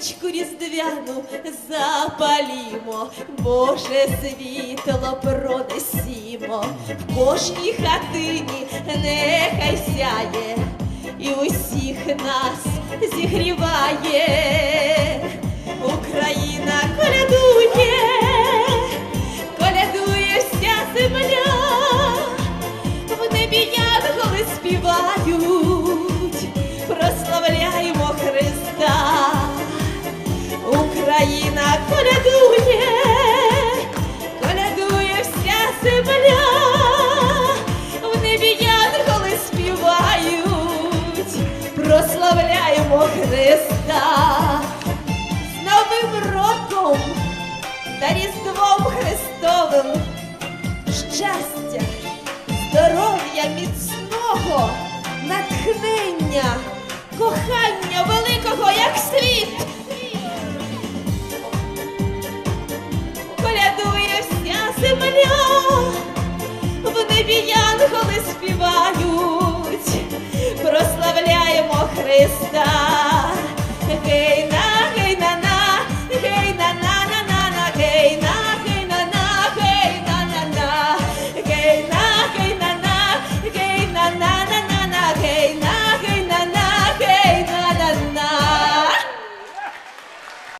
свічку різдвяну запалімо, Боже світло пронесімо, в кожній хатині нехай сяє, і усіх нас зігріває. Україна колядує, колядує вся земля, в небі янголи співають, прославляємо Христа. З Новим роком та Різдвом Христовим. Щастя, здоров'я міцного, натхнення, кохання великого, янголи співають, прославляємо Христа. На